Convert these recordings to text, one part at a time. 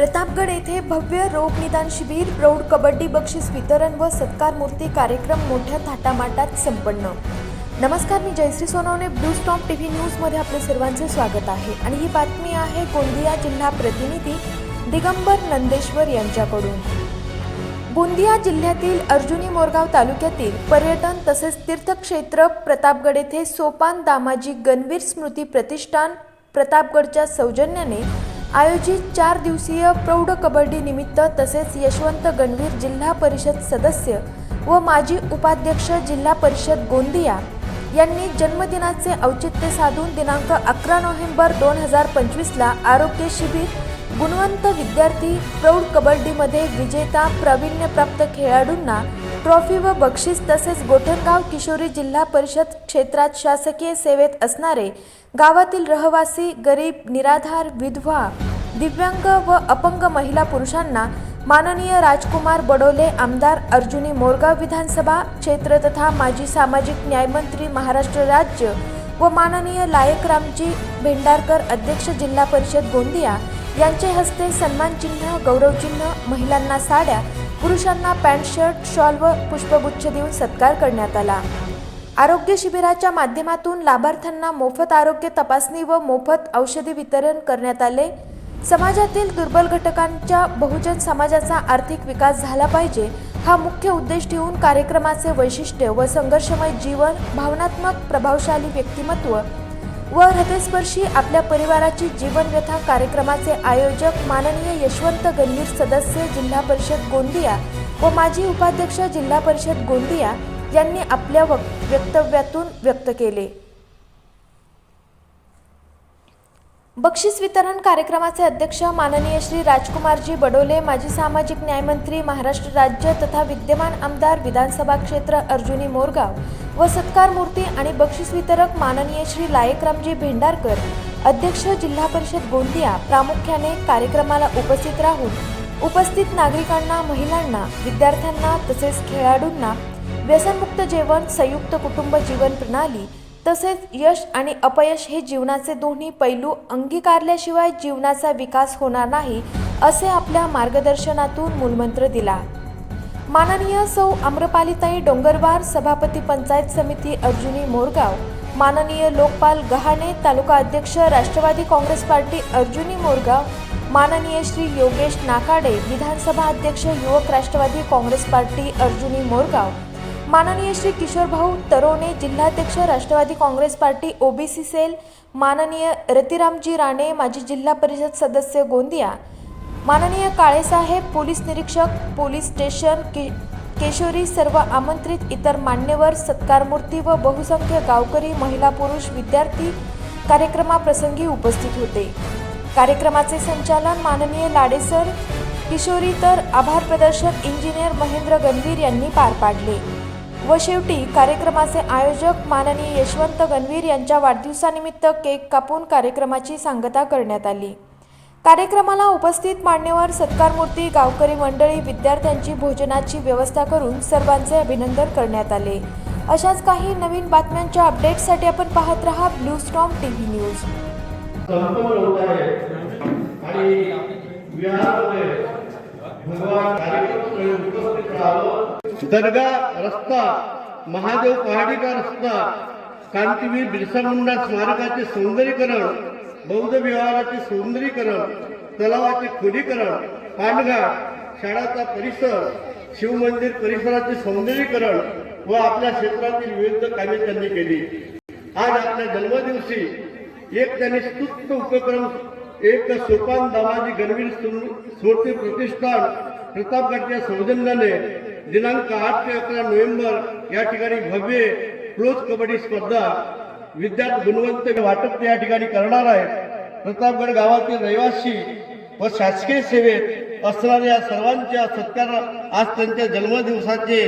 प्रतापगड येथे भव्य रोग निदान शिबिर प्रौढ कबड्डी बक्षीस वितरण व सत्कार मूर्ती कार्यक्रम मोठ्या थाटामाटात संपन्न. नमस्कार मी Jayashree Sonawane blue stop T V न्यूजमध्ये आपले सर्वांचे स्वागत आहे. आणि ही बातमी आहे गोंदिया जिल्हा प्रतिनिधी दिगंबर नंदेश्वर यांच्याकडून. गोंदिया जिल्ह्यातील अर्जुनी मोरगाव तालुक्यातील पर्यटन तसेच तीर्थक्षेत्र प्रतापगड येथे सोपान दामाजी गणवीर स्मृती प्रतिष्ठान प्रतापगडच्या सौजन्याने आयोजित चार दिवसीय प्रौढ कबड्डी निमित्त तसेच यशवंत गणवीर जिल्हा परिषद सदस्य व माजी उपाध्यक्ष जिल्हा परिषद गोंदिया यांनी जन्मदिनाचे औचित्य साधून दिनांक अकरा नोव्हेंबर दोन हजार पंचवीसला आरोग्य शिबिर गुणवंत विद्यार्थी प्रौढ कबड्डीमध्ये विजेता प्रावीण्यप्राप्त खेळाडूंना ट्रॉफी व बक्षीस तसेच गोठणगाव किशोरी जिल्हा परिषद क्षेत्रात शासकीय सेवेत असणारे गावातील रहवासी गरीब निराधार विधवा दिव्यांग व अपंग महिला पुरुषांना माननीय राजकुमार बडोले आमदार अर्जुनी मोरगाव विधानसभा क्षेत्र तथा माजी सामाजिक न्यायमंत्री महाराष्ट्र राज्य व माननीय लायकरामजी भेंडारकर अध्यक्ष जिल्हा परिषद गोंदिया यांचे हस्ते सन्मानचिन्ह गौरवचिन्ह महिलांना साड्या पुरुषांना पॅन्ट शर्ट शॉल व पुष्पगुच्छ देऊन सत्कार करण्यात आला. आरोग्य शिबिराच्या माध्यमातून लाभार्थ्यांना मोफत आरोग्य तपासणी व मोफत औषधी वितरण करण्यात आले. समाजातील दुर्बल घटकांच्या बहुजन समाजाचा आर्थिक विकास झाला पाहिजे हा मुख्य उद्देश ठेवून कार्यक्रमाचे वैशिष्ट्य व संघर्षमय जीवन भावनात्मक प्रभावशाली व्यक्तिमत्व व हृदयस्पर्शी आपल्या परिवाराची जीवनव्यथा कार्यक्रमाचे आयोजक माननीय यशवंत गंभीर सदस्य जिल्हा परिषद गोंदिया व माजी उपाध्यक्ष जिल्हा परिषद गोंदिया यांनी आपल्या वक्तव्यातून व्यक्त केले. बक्षीस वितरण कार्यक्रमाचे अध्यक्ष माननीय श्री राजकुमारजी बडोले माजी सामाजिक न्यायमंत्री महाराष्ट्र राज्य तथा विद्यमान आमदार विधानसभा क्षेत्र अर्जुनी मोरगाव व सत्कार मूर्ती आणि बक्षीस वितरक माननीय श्री लायकरामजी भेंडारकर अध्यक्ष जिल्हा परिषद गोंदिया प्रामुख्याने कार्यक्रमाला उपस्थित राहून उपस्थित नागरिकांना महिलांना विद्यार्थ्यांना तसेच खेळाडूंना व्यसनमुक्त जेवण संयुक्त कुटुंब जीवन प्रणाली तसेच यश आणि अपयश हे जीवनाचे दोन्ही पैलू अंगीकारल्याशिवाय जीवनाचा विकास होणार नाही असे आपल्या मार्गदर्शनातून मूलमंत्र दिला. माननीय सौ आम्रपालिताई डोंगरवार सभापती पंचायत समिती अर्जुनी मोरगाव माननीय लोकपाल गहाणे तालुका अध्यक्ष राष्ट्रवादी काँग्रेस पार्टी अर्जुनी मोरगाव माननीय श्री योगेश नाकाडे विधानसभा अध्यक्ष युवक राष्ट्रवादी काँग्रेस पार्टी अर्जुनी मोरगाव माननीय श्री किशोरभाऊ तरोणे जिल्हाध्यक्ष Rashtrawadi Congress Party OBC cell माननीय रतिरामजी राणे माजी जिल्हा परिषद सदस्य गोंदिया माननीय काळेसाहेब पोलीस निरीक्षक पोलीस स्टेशन के केशोरी सर्व आमंत्रित इतर मान्यवर सत्कारमूर्ती व बहुसंख्य गावकरी महिला पुरुष विद्यार्थी कार्यक्रमाप्रसंगी उपस्थित होते. कार्यक्रमाचे संचालन माननीय लाडेसर किशोरी तर आभार प्रदर्शन इंजिनियर महेंद्र गणवीर यांनी पार पाडले. व शेवटी कार्यक्रमाचे आयोजक माननीय यशवंत गणवीर यांच्या वाढदिवसानिमित्त केक कापून कार्यक्रमाची सांगता करण्यात आली. कार्यक्रमाला उपस्थित मान्यवर सत्कारमूर्ती गावकरी मंडळी विद्यार्थ्यांची भोजनाची व्यवस्था करून सर्वांचे अभिनंदन करण्यात आले. अशाच काही नवीन बातम्यांच्या अपडेटसाठी आपण पाहत रहा blue storm T V news. आणि भगवान कार्यक्रम उपस्थित राहावं दर्गा रस्ता महादेव पहाडीचा रस्ता क्रांतीवीर बिरसा मुंडा स्मारकाचे सौंदर्यीकरण बौद्ध विहाराचे सौंदर्यीकरण तलावाचे खोलीकरण पानघाट शाळाचा परिसर शिवमंदिर परिसराचे सौंदर्यीकरण व आपल्या क्षेत्रातील विविध कामे त्यांनी केली. आज आपल्या जन्मदिवशी एक त्यांनी स्तुत्त उपक्रम एक सोपान दामाजी गणवीर स्मृती प्रतिष्ठान प्रतापगडच्या सौजन्याने दिनांक आठ ते अकरा नोव्हेंबर या ठिकाणी भव्य क्लोज कबड्डी स्पर्धा विद्यार्थी गुणवंत वाटप या ठिकाणी करणार आहे प्रतापगड गावातील रहिवासी व शासकीय सेवेत असणाऱ्या सर्वांच्या सत्कार आज त्यांच्या जन्मदिवसाचे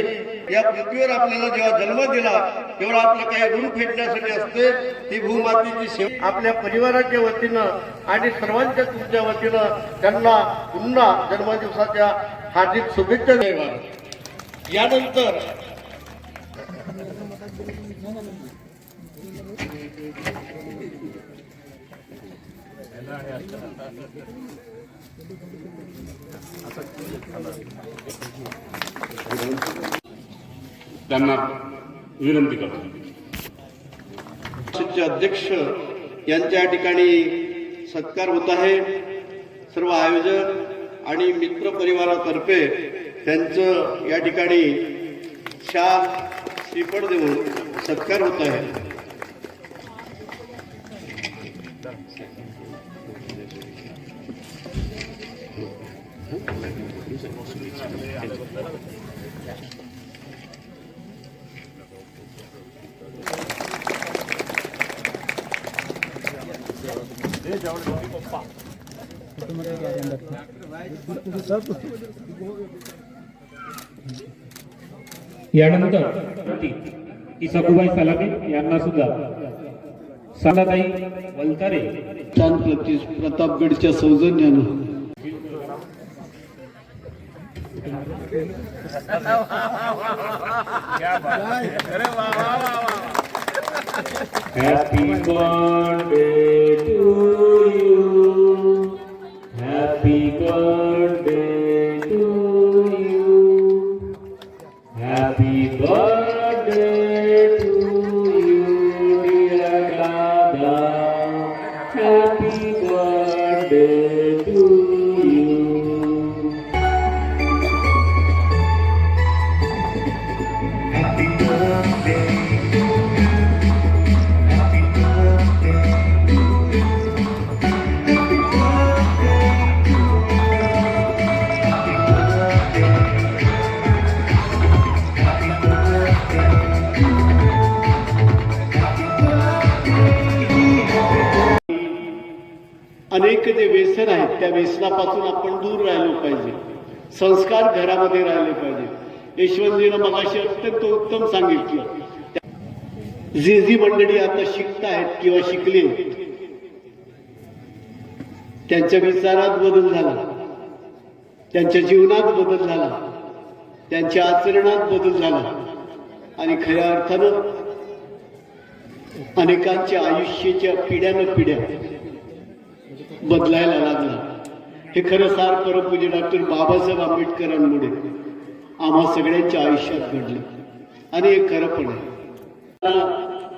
या पृथ्वीवर आपल्याला जेव्हा जन्म दिला तेव्हा आपलं काही ऋण फेडण्यासाठी असते ती भूमातेची सेवा आपल्या परिवाराच्या वतीनं आणि सर्वांच्या तुमच्या वतीनं त्यांना पुन्हा जन्मदिवसाच्या हार्दिक शुभेच्छा द्यावा यानंतर त्यांना विनंती करतो. अध्यक्ष यांच्या ठिकाणी सत्कार होत आहे. सर्व आयोजक आणि मित्र परिवारातर्फे त्यांचं या ठिकाणी शाल श्रीफळ देऊन सत्कार होत आहे. यानंतर की सकुबाई सलामे यांना सुद्धा सालाताई वलतारे छान प्रति प्रतापगडच्या सौजन्यानं. Happy birthday to Allah. अनेक जे व्यसन आहेत त्या व्यसनापासून आपण दूर राहिलो पाहिजे. संस्कार घरामध्ये राहिले पाहिजे. यशवंतजीनं मगाशी अत्यंत उत्तम सांगितलं. जे जी मंडळी आता शिकत आहेत किंवा शिकली त्यांच्या विचारात बदल झाला. त्यांच्या जीवनात बदल झाला. त्यांच्या आचरणात बदल झाला. आणि खऱ्या अर्थानं अनेकांच्या आयुष्याच्या पिढ्यानं पिढ्या बदलायला लागला. हे खरं सार परमपूज्य डॉक्टर बाबासाहेब आंबेडकरांमुळे आम्हा सगळ्यांच्या आयुष्यात घडले. आणि हे खरं पण आहे.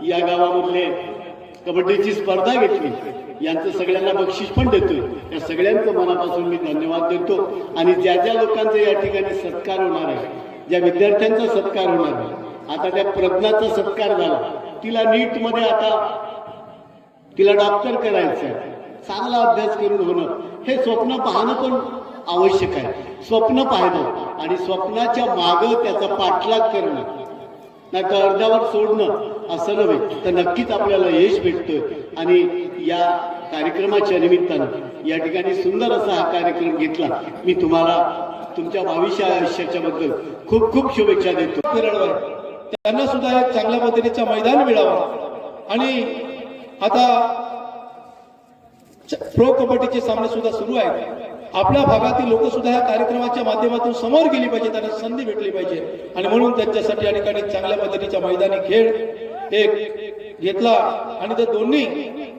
या गावामधले कबड्डीची स्पर्धा घेतली. यांचं सगळ्यांना बक्षीस पण देतोय. या सगळ्यांचं मनापासून मी धन्यवाद देतो. आणि ज्या ज्या लोकांचा या ठिकाणी सत्कार होणार आहे ज्या विद्यार्थ्यांचा सत्कार होणार आहे आता त्या प्रज्ञाचा सत्कार झाला. तिला नीटमध्ये आता तिला डॉक्टर करायचं आहे चांगला अभ्यास करून होणं हे स्वप्न पाहणं पण आवश्यक आहे. स्वप्न पाहणं आणि स्वप्नाच्या मागं त्याचा पाठलाग करणं नाही तर अर्ध्यावर सोडणं असं नव्हे तर नक्कीच आपल्याला यश भेटतं. आणि या कार्यक्रमाच्या निमित्तानं या ठिकाणी सुंदर असा हा कार्यक्रम घेतला. मी तुम्हाला तुमच्या भविष्य आयुष्याच्या बद्दल खूप खूप शुभेच्छा देतो. त्यांना सुद्धा एक चांगल्या पद्धतीचं मैदान मिळावं. आणि आता प्रो कबड्डीचे सामने सुद्धा सुरू आहेत. आपल्या भागातील लोक सुद्धा या कार्यक्रमाच्या माध्यमातून समोर गेली पाहिजे त्यांना संधी भेटली पाहिजे. आणि म्हणून त्यांच्यासाठी या ठिकाणी चांगल्या पद्धतीचा मैदानी खेळ एक घेतला. आणि त्या दोन्ही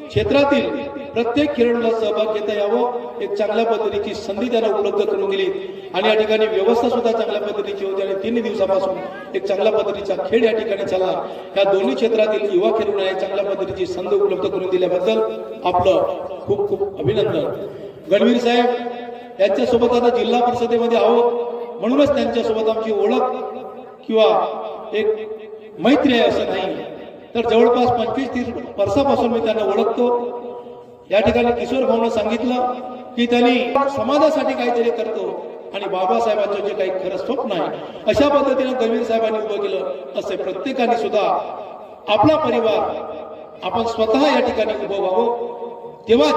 क्षेत्रातील प्रत्येक खेळाडूला सहभाग घेता यावं. एक चांगल्या पद्धतीची संधी त्यांना उपलब्ध करून दिली. आणि या ठिकाणी व्यवस्था सुद्धा चांगल्या पद्धतीची होती आणि तीन दिवसापासून एक चांगल्या पद्धतीचा खेळ या ठिकाणी चालला. या दोन्ही क्षेत्रातील युवा खेळाडूंना चांगल्या पद्धतीची संधी उपलब्ध करून दिल्याबद्दल आपलं खूप खूप अभिनंदन. गणवीर साहेब यांच्यासोबत आता जिल्हा परिषदेमध्ये आहोत. म्हणूनच त्यांच्यासोबत आमची ओळख किंवा एक मैत्री आहे असं नाही. तर जवळपास पंचवीस तीस वर्षापासून मी त्यांना ओळखतो. या ठिकाणी किशोर भाऊनं सांगितलं की त्यांनी समाजासाठी काहीतरी करतो. आणि बाबासाहेबांचं जे काही खरं स्वप्न आहे अशा पद्धतीनं गंभीर साहेबांनी उभं केलं असे प्रत्येकाने सुद्धा आपला परिवार आपण स्वतः या ठिकाणी उभं व्हावं. तेव्हाच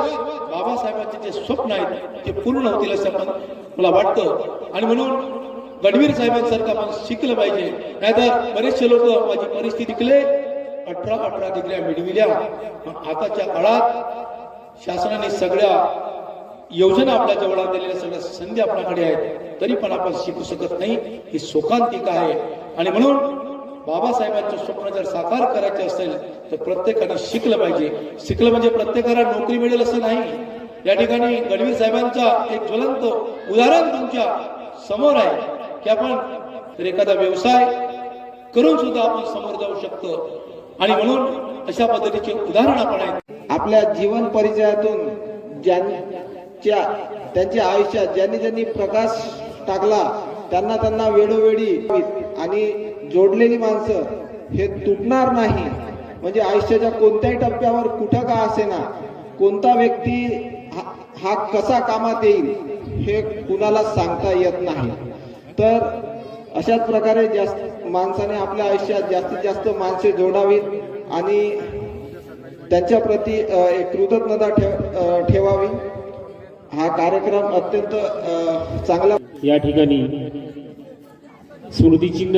बाबासाहेबांचे जे स्वप्न आहेत ते पूर्ण होतील असं आपण मला वाटतं. आणि म्हणून गडवीर साहेबांसारखं आपण शिकलं पाहिजे. नाहीतर बरेचसे लोक माझी परिस्थिती शिकले. अठरा अठरा डिग्र्या मिळविल्या. पण आताच्या काळात शासनाने सगळ्या योजना आपल्या जवळ दिलेल्या सगळ्या संधी आपल्याकडे आहेत. तरी पण आपण शिकू शकत नाही. ही शोकांतिका आहे. आणि म्हणून बाबासाहेबांचे स्वप्न जर साकार करायचे असेल तर प्रत्येकाने शिकलं पाहिजे. शिकलं म्हणजे प्रत्येकाला नोकरी मिळेल असं नाही. या ठिकाणी गडवीर साहेबांचा एक ज्वलंत उदाहरण तुमच्यासमोर आहे. की आपण तर एखादा व्यवसाय करून सुद्धा आपण समोर जाऊ शकतो. आणि म्हणून अशा पद्धतीचे उदाहरण आपण आहे आपल्या जीवन परिचयातून च्या त्यांच्या आयुष्यात ज्यांनी ज्यांनी प्रकाश टाकला त्यांना त्यांना वेळोवेळी आणि जोडलेली माणसं हे तुटणार नाही. म्हणजे आयुष्याच्या कोणत्याही टप्प्यावर कुठं का असेना कोणता व्यक्ती हा- हा कसा कामात येईल हे कुणाला सांगता येत नाही. तर अशाच प्रकारे जास्त माणसाने आपल्या आयुष्यात जास्तीत जास्त माणसे जोडावीत आणि त्यांच्या प्रती एक कृतज्ञता ठेव ठेवावी. हा कार्यक्रम अत्यंत चांगला या ठिकाणी स्मृतिचिन्ह